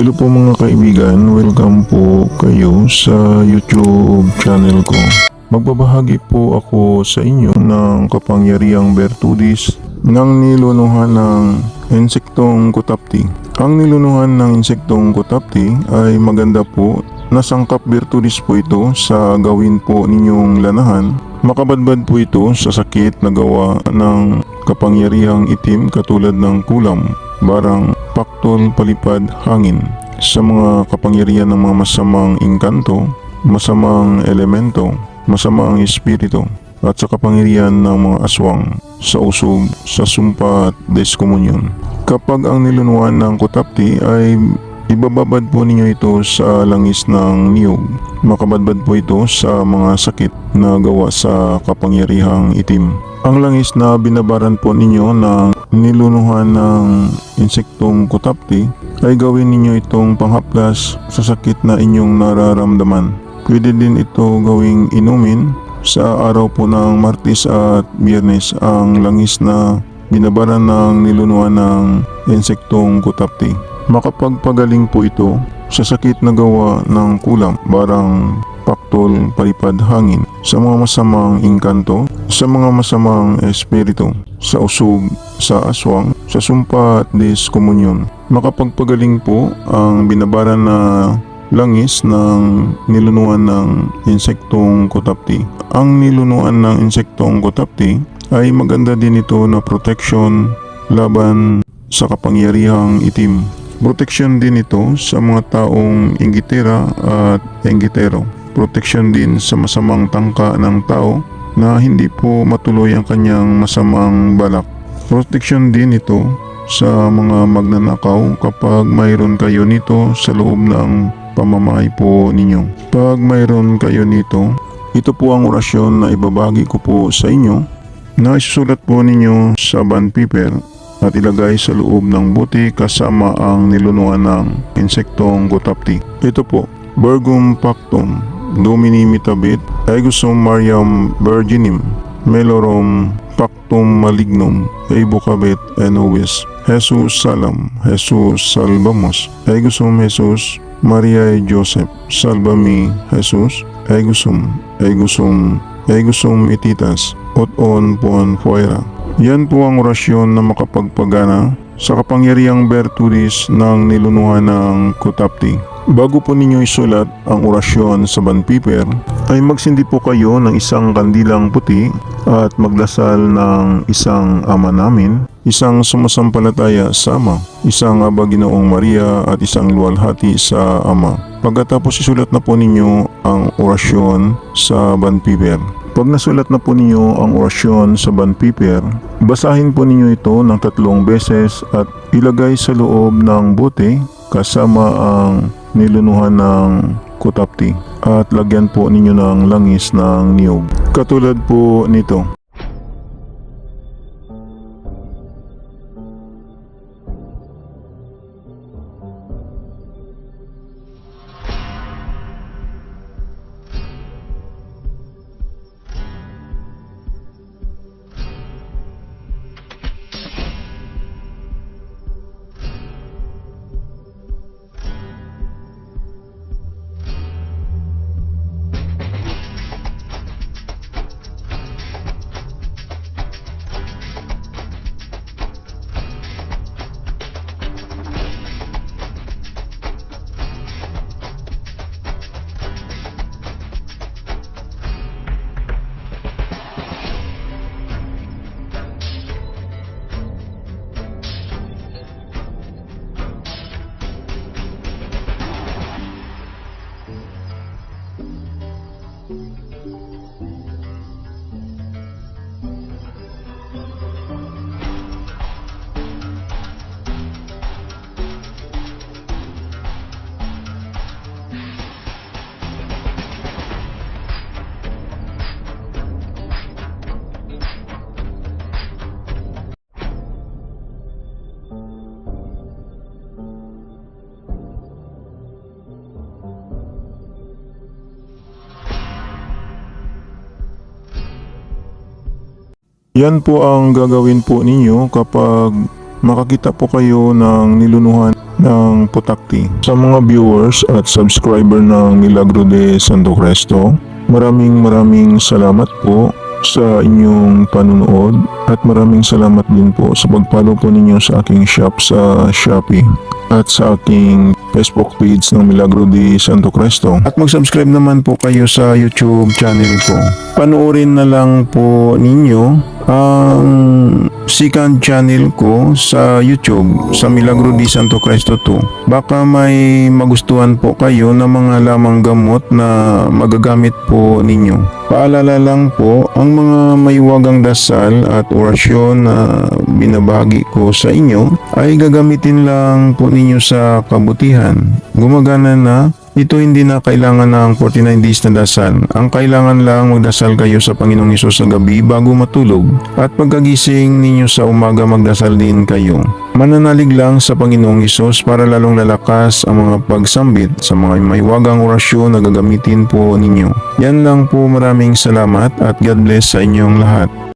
Hello po mga kaibigan, welcome po kayo sa YouTube channel ko. Magbabahagi po ako sa inyo ng kapangyariang Bertudis ng nilunuhan ng insektong kutapti. Ang nilunuhan ng insektong kutapti ay maganda po nasangkap Bertudis po ito sa gawin po ninyong lanahan. Makabadbad po ito sa sakit na gawa ng kapangyarihang itim katulad ng kulam, barang, paktol, palipad, hangin. Sa mga kapangyarihan ng mga masamang inkanto, masamang elemento, masamang espiritu, at sa kapangyarihan ng mga aswang, sa usog, sa sumpa at deskomunyon. Kapag ang nilunuan ng kutapti ay ibababad po ninyo ito sa langis ng niyog. Makabadbad po ito sa mga sakit na gawa sa kapangyarihang itim. Ang langis na binabaran po ninyo ng nilunuhan ng insektong kutapti ay gawin ninyo itong panghaplas sa sakit na inyong nararamdaman. Pwede din ito gawing inumin sa araw po ng Martes at Biyernes ang langis na binabaran ng nilunuan ng insektong kutapti. Makapagpagaling po ito sa sakit na gawa ng kulam, barang paktol, palipad, hangin, sa mga masamang inkanto, sa mga masamang espiritu, sa usog, sa aswang, sa sumpa at diskomunyon. Makapagpagaling po ang binabaran na langis ng nilunuan ng insektong kutapti. Ang nilunuan ng insektong kutapti ay maganda din ito na protection laban sa kapangyarihang itim. Protection din ito sa mga taong inggitera at inggitero. Protection din sa masamang tangka ng tao na hindi po matuloy ang kanyang masamang balak. Protection din ito sa mga magnanakaw kapag mayroon kayo nito sa loob ng pamamahay po ninyo. Pag mayroon kayo nito, ito po ang orasyon na ibabagi ko po sa inyo na isusulat po ninyo sa bond paper at ilagay sa loob ng buti kasama ang nilunuan ng insektong gotapti. Ito po, Bergum Pactum, Domini Mitabit, Aegusum Mariam Virginim, Melorum Pactum Malignum, Eibocabet Enovis, Jesus Salam, Jesus Salvamos, Aegusum Jesus, Mariae Joseph, Salvami Jesus, Aegusum, Aegusum, Aegusum Ititas, Oton Puan Fuera. Yan po ang orasyon na makapagpagana sa kapangyarihang Bertudis ng nilunuhan ng Kutapti. Bago po ninyo isulat ang orasyon sa bond paper, ay magsindi po kayo ng isang kandilang puti at magdasal ng isang ama namin, isang sumasampalataya sa Ama, isang Aba Ginoong Maria at isang luwalhati sa Ama. Pagkatapos isulat na po ninyo ang orasyon sa bond paper. Pag nasulat na po ninyo ang orasyon sa bond paper, basahin po ninyo ito ng tatlong beses at ilagay sa loob ng bote kasama ang nilunuhan ng kutapti at lagyan po ninyo ng langis ng niyog. Katulad po nito. Yan po ang gagawin po ninyo kapag makakita po kayo ng nilunuhan ng Putakti. Sa mga viewers at subscriber ng Milagro de Santo Cristo, maraming maraming salamat po sa inyong panunood at maraming salamat din po sa pagpalo po ninyo sa aking shop sa Shopee at sa aking Facebook page ng Milagro de Santo Cristo. At mag-subscribe naman po kayo sa YouTube channel ko. Panoorin na lang po ninyo ang second channel ko sa YouTube sa Milagro di Santo Cristo 2. Baka may magustuhan po kayo ng mga lamang gamot na magagamit po ninyo. Paalala lang po, ang mga maywagang dasal at orasyon na binabahagi ko sa inyo ay gagamitin lang po ninyo sa kabutihan. Gumagana na ito hindi na kailangan ng 49 days na dasal. Ang kailangan lang magdasal kayo sa Panginoong Isus sa gabi bago matulog at pagkagising ninyo sa umaga magdasal din kayo. Mananalig lang sa Panginoong Isus para lalong lalakas ang mga pagsambit sa mga maywagang orasyon na gagamitin po ninyo. Yan lang po maraming salamat at God bless sa inyong lahat.